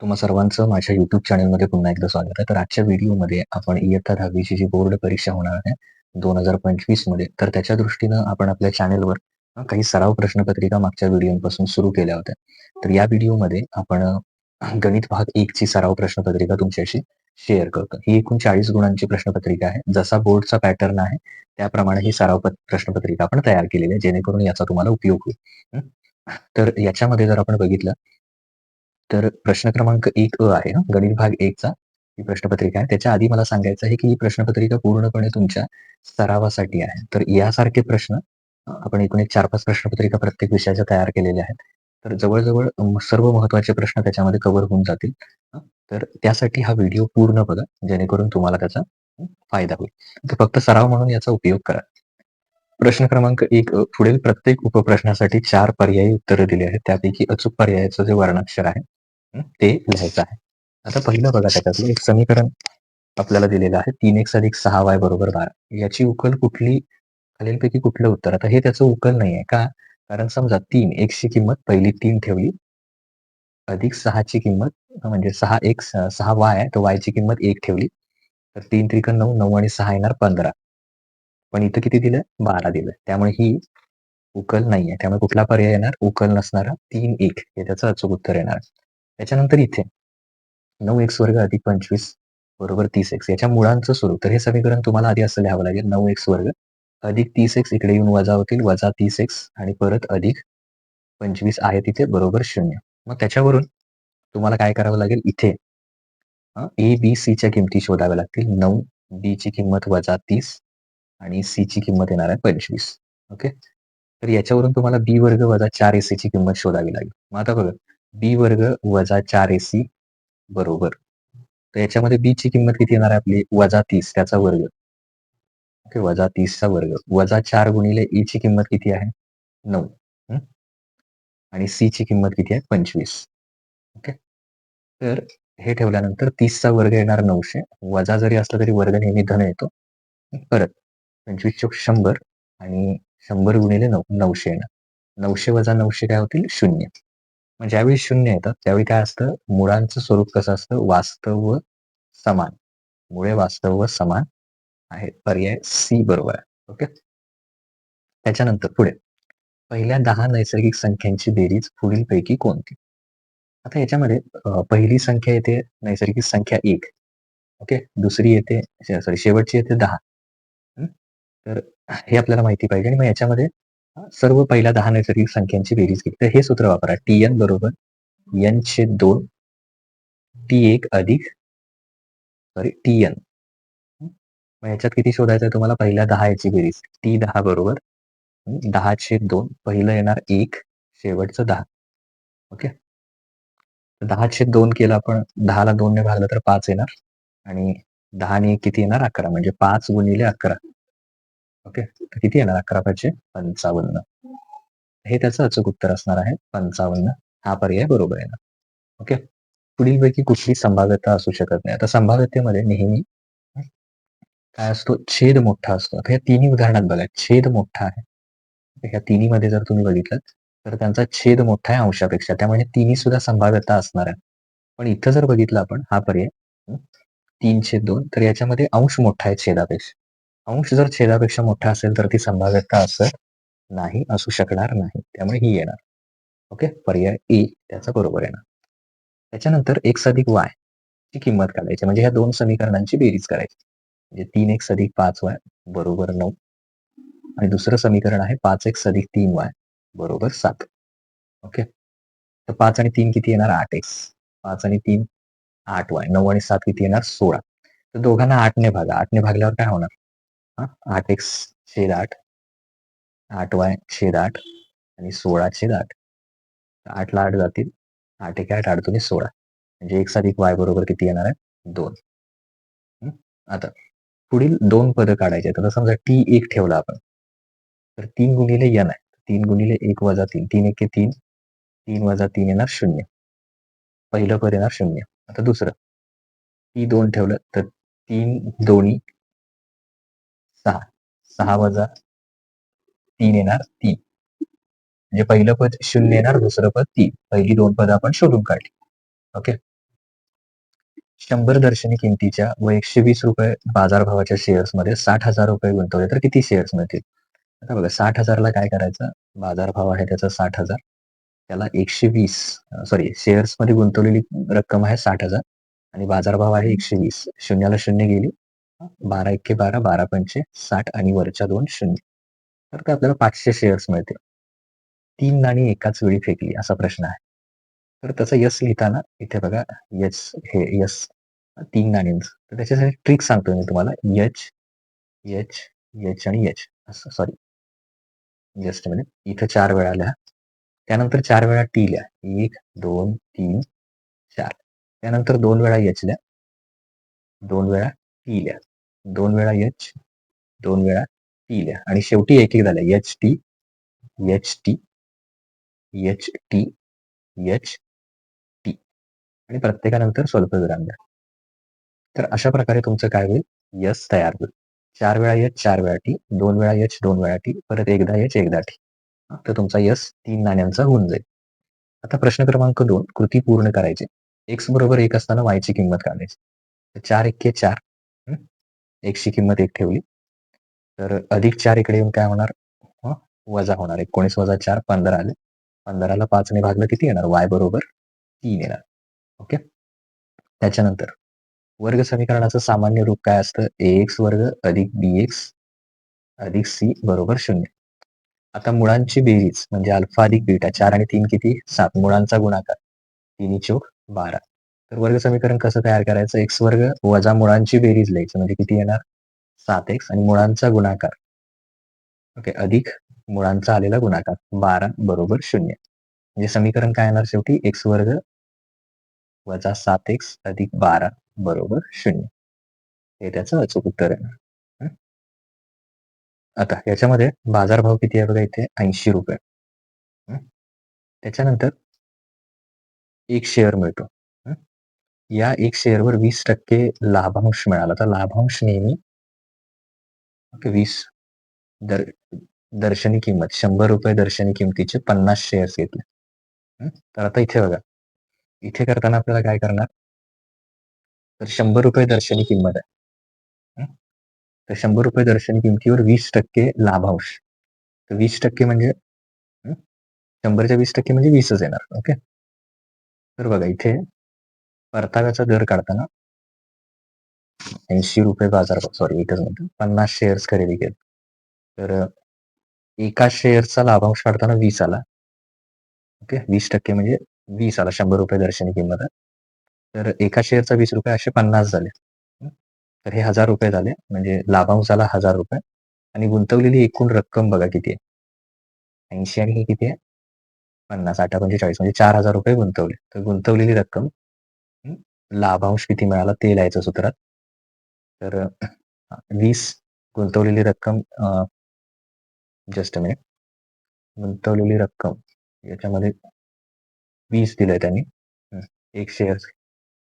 तुम्हा सर्वांचं माझ्या युट्यूब चॅनलमध्ये पुन्हा एकदा स्वागत आहे. तर आजच्या व्हिडिओमध्ये आपण इयत्ता दहावीची जी बोर्ड परीक्षा होणार आहे 2025 मध्ये, तर त्याच्या दृष्टीनं आपण आपल्या चॅनलवर काही सराव प्रश्नपत्रिका मागच्या व्हिडिओपासून सुरू केल्या होत्या. तर या व्हिडिओमध्ये आपण गणित भाग एक ची सराव प्रश्नपत्रिका तुमच्याशी शेअर करतो. ही एकूण 40 गुणांची प्रश्नपत्रिका आहे. जसा बोर्डचा पॅटर्न आहे त्याप्रमाणे ही सराव प्रश्नपत्रिका आपण तयार केलेली आहे, जेणेकरून याचा तुम्हाला उपयोग होईल. तर याच्यामध्ये जर आपण बघितलं तर प्रश्न क्रमांक एक अ आहे गणित भाग 1 चा ही प्रश्नपत्रिका आहे. त्याच्या आधी मला सांगायचं आहे, की ही प्रश्नपत्रिका पूर्णपणे तुमच्या सरावासाठी आहे. तर यासारखे प्रश्न आपण एकूण एक 4-5 प्रश्नपत्रिका प्रत्येक विषयाच्या तयार केलेल्या आहेत. तर जवळजवळ सर्व महत्त्वाचे प्रश्न त्याच्यामध्ये कव्हर होऊन जातील. तर त्यासाठी हा व्हिडिओ पूर्ण बघा, जेणेकरून तुम्हाला त्याचा फायदा होईल. तर फक्त सराव म्हणून याचा उपयोग करा. प्रश्न क्रमांक एक पुढील प्रत्येक उपप्रश्नासाठी चार पर्यायी उत्तरं दिली आहेत. त्यापैकी अचूक पर्यायाचं जे वर्णाक्षर आहे ते लिहायचं आहे. आता पहिलं बघा त्याच्यातलं एक समीकरण आपल्याला दिलेलं आहे तीन एक्स अधिक सहा वाय बरोबर 12. याची उकल कुठली खालीलपैकी कुठलं उत्तर? आता हे त्याचं उकल नाही आहे का? कारण समजा 3 x ची किंमत पहिली तीन ठेवली अधिक 6 ची किंमत अ, म्हणजे 6x 6y आहे, तर वायची ची किंमत एक ठेवली. तर 3 त्रिक 9, 9 आणि सहा येणार 15. पण इथं किती दिलं बारा दिलं त्यामुळे ही उकल नाही आहे त्यामुळे कुठला पर्याय येणार? उकल नसणारा 3 1 हे त्याचं अचूक उत्तर येणार. त्याच्यानंतर इथे नऊ एक्स वर्ग अधिक 25 बरोबर 30x याच्या मुळांचं स्वरूप. तर हे समीकरण तुम्हाला आधी असं लिहावं लागेल नऊ एक्स वर्ग अधिक 30x इकडे येऊन वजा होतील वजा 30x आणि परत अधिक 25 आहे तिथे बरोबर शून्य मग त्याच्यावरून तुम्हाला काय करावं लागेल इथे ए बी B, किमती शोधाव्या लागतील. नऊ बी ची किंमत वजा तीस आणि सी ची किंमत येणार आहे 25. ओके. तर याच्यावरून तुम्हाला बी वर्ग वजा 4AC ची किंमत शोधावी लागेल. मग आता बघा बी वर्ग वजा चार ए सी बरोबर. तर याच्यामध्ये बी ची किंमत किती येणार आहे आपली? वजा तीस त्याचा वर्ग. ओके. वजा तीसचा वर्ग. वजा चार गुणिले ई ची किंमत किती आहे? नऊ आणि सी ची किंमत किती आहे? 25. ओके. तर हे ठेवल्यानंतर तीसचा वर्ग येणार नऊशे वजा जरी असला तरी वर्ग नेहमी धन येतो. परत पंचवीस चौक शंभर आणि शंभर गुणिले नऊ नऊशे येणार. नऊशे वजा नऊशे काय होतील? शून्य मग ज्यावेळी शून्य येतात त्यावेळी काय असतं? मुळांचं स्वरूप कसं असतं? वास्तव व समान. मुळे वास्तव व समान आहे. पर्याय सी बरोबर आहे. ओके. त्याच्यानंतर पुढे पहिल्या दहा नैसर्गिक संख्यांची बेरीज पुढीलपैकी कोणती? आता याच्यामध्ये पहिली संख्या येते नैसर्गिक संख्या एक ओके. दुसरी येते सॉरी शेवटची येते दहा तर हे आपल्याला माहिती पाहिजे आणि मग याच्यामध्ये सर्व पहिल्या दहा नैसर्गिक संख्यांची बेरीज केली. तर हे सूत्र वापरा. Tn बरोबर n छेद 2 T1 अधिक सॉरी टी एन मग किती शोधायचं आहे तुम्हाला? पहिल्या दहा याची बेरीज. T10 बरोबर दहा छेद दोन पहिलं येणार एक शेवटचं दहा ओके. दहा छेद दोन केलं आपण दहाला दोनने भागलं तर पाच येणार आणि 10 ने किती येणार? 11 म्हणजे पाच गुणिले 11. ओके. तर किती येणार? 11 पाचशे 55. हे त्याचं अचूक उत्तर असणार आहे 55. हा पर्याय बरोबर येणार. ओके. पुढीलपैकी कुठली संभाव्यता असू शकत नाही. आता संभाव्यतेमध्ये नेहमी काय असतो? छेद मोठा असतो. आता या तिन्ही उदाहरणात बघा छेद मोठा आहे. ह्या तिन्ही मध्ये जर तुम्ही बघितलं तर त्यांचा छेद मोठा आहे अंशापेक्षा. त्यामुळे तिन्ही सुद्धा संभाव्यता असणार आहे. पण इथं जर बघितलं आपण हा पर्याय तीन छेद दोन तर याच्यामध्ये अंश मोठा आहे छेदापेक्षा. अंश जर छेदापेक्षा मोठा असेल तर ती संभाव्यता असं नाही, असू शकणार नाही. त्यामुळे ही येणार. ओके. पर्याय ए त्याचा बरोबर येणार. त्याच्यानंतर एक अधिक वाय ची किंमत काढायची. म्हणजे ह्या दोन समीकरणांची बेरीज करायची. म्हणजे तीन 3x अधिक पाच वाय बरोबर नऊ आणि दुसरं समीकरण आहे पाच 5x अधिक 3y बरोबर सात ओके. तर पाच आणि तीन किती येणार? 8x. 5 आणि 3 8y. 9 आणि सात किती येणार? 16. तर दोघांना आठने भागा. आठने भागल्यावर काय होणार? आठ एक छेद आठ. आठ वाय छेद आठ आणि सोळा छेद आठ. आठला आठ जातील. आठ एक आठ आठ दोन्ही सोळा. म्हणजे एक अधिक वाय बरोबर किती येणार आहे? दोन. आता पुढील दोन पदं काढायचे आहेत. आता समजा टी एक ठेवला आपण. तर तीन गुणिले एन आहे. तीन गुणिले एक वजा तीन. तीन एक तीन. तीन वजा तीन येणार शून्य. पहिलं पद येणार शून्य. आता दुसरं. टी दोन ठेवलं. तर तीन दोन्ही 6. 6 वजा तीन येणार तीन. म्हणजे पहिलं पद शून्य येणार, दुसरं पद तीन. पहिली दोन पद आपण शोधून काढली. ओके. शंभर दर्शनी किमतीच्या व एकशे वीस रुपये बाजारभावाच्या शेअर्समध्ये साठ हजार रुपये गुंतवले. तर किती शेअर्स मिळतील? आता बघा साठ हजारला काय करायचं? बाजारभाव आहे त्याचा साठ हजार. त्याला एकशे वीस सॉरी शेअर्समध्ये गुंतवलेली रक्कम आहे साठ हजार. आणि बाजारभाव आहे एकशे वीस. शून्याला शून्य गेली. बारा एके बारा बारा पंचे साठ आणि वरच्या दोन शून्य. तर ते आपल्याला पाचशे शेअर्स मिळतील. तीन नाणी एकाच वेळी फेकली असा प्रश्न आहे. तर त्याचा यस लिहिताना इथे बघा यस हे यस तीन नाणींच. तर त्याच्यासाठी ट्रिक सांगतो मी तुम्हाला. यच यच यच आणि यच असं सॉरी जस्ट म्हणजे इथं चार वेळा आल्या त्यानंतर चार वेळा टी लिहा. एक दोन तीन चार. त्यानंतर दोन वेळा यच लिहा. दोन वेळा टी लिहा. दोन वेळा एच दोन वेळा टी लिहा. आणि शेवटी एक एक झालं. H T H T H T H T. आणि प्रत्येकानंतर स्वल्पविराम द्या. तर अशा प्रकारे तुमचं काय होईल? यस तयार होईल. चार वेळा एच चार वेळा टी दोन वेळा एच दोन वेळा टी परत एकदा एच एकदा टी. तर तुमचा यस तीन नाण्यांचा होऊन जाईल. आता प्रश्न क्रमांक दोन कृती पूर्ण करायची. एक्स बरोबर एक असताना वायची किंमत काढायची. चार एक्के चार. एक्सची किंमत एक ठेवली. तर अधिक चार इकडे येऊन काय होणार? वजा होणार. एकोणीस वजा चार पंधरा आले. पंधराला पाचने भागलं किती येणार? वाय बरोबर तीन येणार. ओके? त्याच्यानंतर वर्ग समीकरणाचं सामान्य रूप काय असतं? ए एक्स वर्ग अधिक बी एक्स अधिक सी बरोबर शून्य. आता मुळांची बेरीज म्हणजे अल्फा अधिक बीटा चार आणि तीन किती? सात. मुळांचा गुणाकार. तिन्ही चोक बारा. तर वर्ग समीकरण कसं तयार करायचं? एक्स वर्ग वजा मुळांची बेरीज लिहायचं. म्हणजे किती येणार? सात एक्स आणि मुळांचा गुणाकार. ओके अधिक मुळांचा आलेला गुणाकार. बारा बरोबर शून्य. म्हणजे समीकरण काय येणार शेवटी? एक्स वर्ग वजा सात एक्स अधिक बारा बरोबर शून्य. हे त्याचं अचूक उत्तर आहे. आता याच्यामध्ये बाजारभाव किती आहे बघा इथे? ऐंशी रुपये. त्याच्यानंतर एक शेअर मिळतो. या एक शेअरवर वीस टक्के लाभांश मिळाला. तर लाभांश नेहमी वीस दर दर्शनी किंमत शंभर रुपये दर्शनी किमतीचे पन्नास शेअर्स घेतले. तर आता इथे बघा. इथे करताना आपल्याला काय करणार? तर शंभर रुपये दर्शनी किंमत आहे. तर शंभर रुपये दर्शनी किमतीवर वीस टक्के लाभांश. तर वीस टक्के म्हणजे शंभरच्या वीस टक्के म्हणजे वीसच येणार. ओके? तर बघा इथे परताव्याचा दर काढताना ऐंशी रुपये बाजार सॉरी एकच म्हणतो पन्नास शेअर्स खरेदी केले. तर एका शेअरचा लाभांश काढताना वीस आला. ओके? वीस टक्के म्हणजे वीस आला शंभर रुपये दर्शनी किंमत. आहे तर एका शेअरचा वीस रुपये असे पन्नास झाले. तर हे हजार रुपये झाले. म्हणजे लाभांश आला हजार रुपये. आणि गुंतवलेली एकूण रक्कम बघा किती आहे. ऐंशी आणि ही किती आहे? पन्नास आठ पंचेचाळीस म्हणजे चार हजार रुपये गुंतवले. तर गुंतवलेली रक्कम लाभांश किती मिळाला ते लिहायचं सूत्रात. तर वीस गुंतवलेली रक्कम जस्ट मिनिट गुंतवलेली रक्कम याच्यामध्ये वीस दिलंय त्यांनी. एक शेअर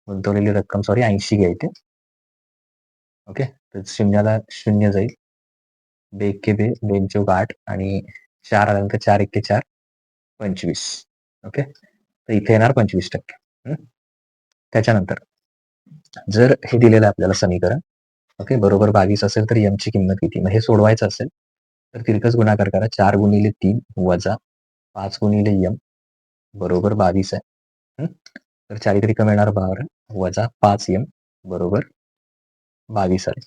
गुंतवलेली रक्कम सॉरी ऐंशी घ्यायचे. ओके? तर शून्याला शून्य जाईल. बे एक्के बे बेन चौक आठ आणि चार आल्यानंतर चार एक्के चार पंचवीस. ओके? तर इथे येणार पंचवीस टक्के. त्याच्यानंतर. जर हे दिलेलं आपल्याला समीकरण ओके बरोबर बावीस असेल तर यमची किंमत किती? मग हे सोडवायचं असेल तर तिरकस गुणाकार करा. चार गुणिले तीन वजा पाच गुणिले यम बरोबर बावीस आहे. तर चारित्रिक येणार बारा वजा पाच यम बरोबर बावीस आहे.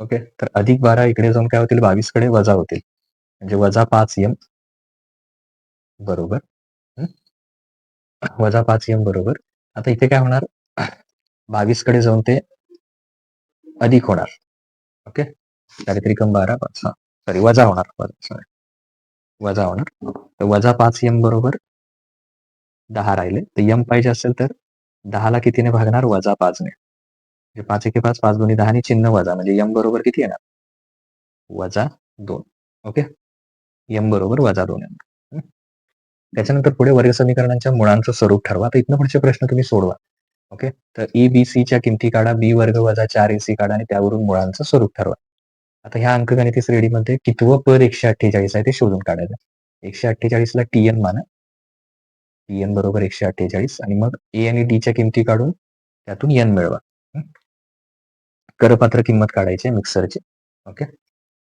ओके तर अधिक बारा इकडे जाऊन काय होतील? बावीसकडे वजा होतील. म्हणजे वजा पाच यम बरोबर. वजा पाच यम बरोबर. आता इथे काय होणार? बावीसकडे जाऊन ते अधिक होणार. ओके? चारित्रिकम बारा पाच हा सॉरी वजा होणार. सॉरी वजा होणार. तर वजा पाच यम बरोबर दहा राहिले. तर यम पाहिजे असेल तर दहाला कितीने भागणार? वजा पाचने. म्हणजे पाच एके पाच पाच दोन्ही दहाने चिन्ह वजा. म्हणजे यम बरोबर किती येणार? वजा दोन. ओके? यम बरोबर वजा दोन येणार. त्याच्यानंतर पुढे वर्ग समीकरणांच्या मुळांचं स्वरूप ठरवा. तर इथनं पुढचे प्रश्न तुम्ही सोडवा. ओके? तर ई बी सीच्या किमती काढा बी वर्ग वजा चार ए सी काढा आणि त्यावरून मुळांचं स्वरूप ठरवा. आता ह्या अंकगणिती श्रेणीमध्ये कितवं पद एकशे अठ्ठेचाळीस आहे ते शोधून काढायचं. एकशे अठ्ठेचाळीस ला टी एन माना. टी एन बरोबर एकशे अठ्ठेचाळीस आणि मग ए आणि डी च्या किमती काढून त्यातून एन मिळवा. करपात्र किंमत काढायची आहे मिक्सरची. ओके?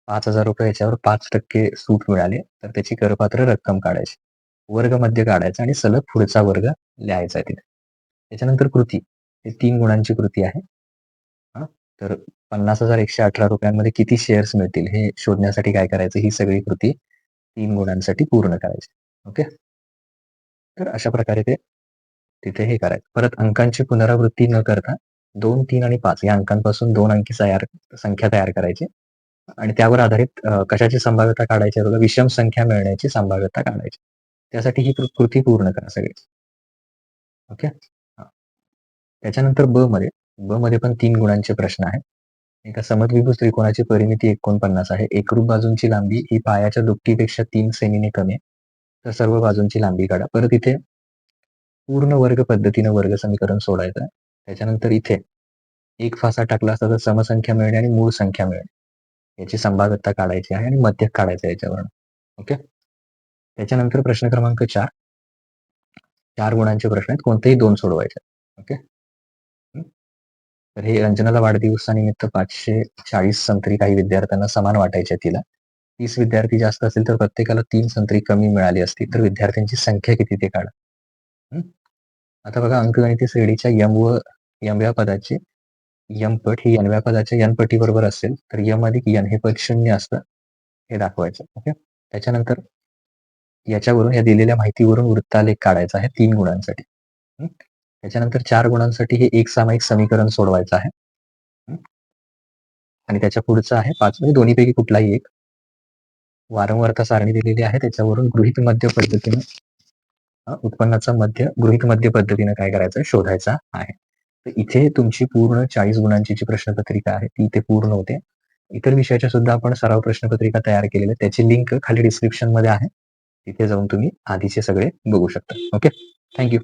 पाच हजार रुपये याच्यावर पाच टक्के सूट मिळाली तर त्याची करपात्र रक्कम काढायची. वर्ग मध्य काढायचा आणि सलग पुढचा वर्ग लिहायचा आहे तिथे. त्याच्यानंतर कृती. हे तीन गुणांची कृती आहे. हा? तर पन्नास हजार एकशे अठरा रुपयांमध्ये किती शेअर्स मिळतील हे शोधण्यासाठी काय करायचं? ही सगळी कृती तीन गुणांसाठी पूर्ण करायची. ओके? तर अशा प्रकारे ते तिथे हे करायचं. परत अंकांची पुनरावृत्ती न करता दोन तीन आणि पाच. या अंकांपासून दोन अंकी तयार संख्या तयार करायची. आणि त्यावर आधारित कशाची संभाव्यता काढायची बघा? विषम संख्या मिळण्याची संभाव्यता काढायची. त्यासाठी ही कृती पूर्ण करा सगळी. ओके? त्याच्यानंतर ब मध्ये ब मध्ये पण तीन गुणांचे प्रश्न आहेत. एका समद्विभुज त्रिकोणाची परिमिती एकोणपन्नास आहे. एकरूप बाजूंची लांबी ही पायाच्या दुपटीपेक्षा तीन सेमीने कमी आहे. तर सर्व बाजूंची लांबी काढा. परत इथे पूर्ण वर्ग पद्धतीने वर्ग समीकरण सोडायचं त्याच्यानंतर इथे एक फासा टाकला असता तर समसंख्या मिळणे आणि मूळ संख्या मिळणे. याची संभाव्यता काढायची आहे आणि मध्य काढायचं याच्यावर ओके? त्याच्यानंतर प्रश्न क्रमांक चार. चार गुणांचे प्रश्न आहेत. कोणतेही दोन सोडवायचे ओके? तर हे अंजनाला वाढदिवसानिमित्त पाचशे चाळीस संत्री काही विद्यार्थ्यांना समान वाटायच्या तिला. तीस विद्यार्थी जास्त असतील तर प्रत्येकाला तीन संत्री कमी मिळाली असती तर विद्यार्थ्यांची संख्या किती ते काढा. आता बघा अंकगणिती श्रेणीच्या यम व यमव्या पदाची यमपट ही यनव्या पदाच्या यनपटी बरोबर असेल तर यम अधिक यन हे पद शून्य असतं हे दाखवायचं ओके? त्याच्यानंतर याच्यावरून या दिलेल्या माहितीवरून वृत्तालेख काढायचा आहे तीन गुणांसाठी. त्याच्यानंतर चार गुणांसाठी हे एक सामायिक समीकरण सोडवायचं आहे. आणि त्याच्या पुढचं आहे पाच म्हणजे दोन्हीपैकी कुठलाही एक. वारंवारता सारणी दिलेली आहे त्याच्यावरून गृहित मध्य पद्धतीने उत्पन्नाचा मध्य गृहित मध्य पद्धतीने काय करायचं शोधायचा आहे. तर इथे तुमची पूर्ण चाळीस गुणांची जी प्रश्नपत्रिका आहे ती इथे पूर्ण होते. इतर विषयाच्या सुद्धा आपण सराव प्रश्नपत्रिका तयार केलेल्या त्याची लिंक खाली डिस्क्रिप्शनमध्ये आहे. तिथे जाऊन तुम्ही आधीचे सगळे बघू शकता. ओके? थँक्यू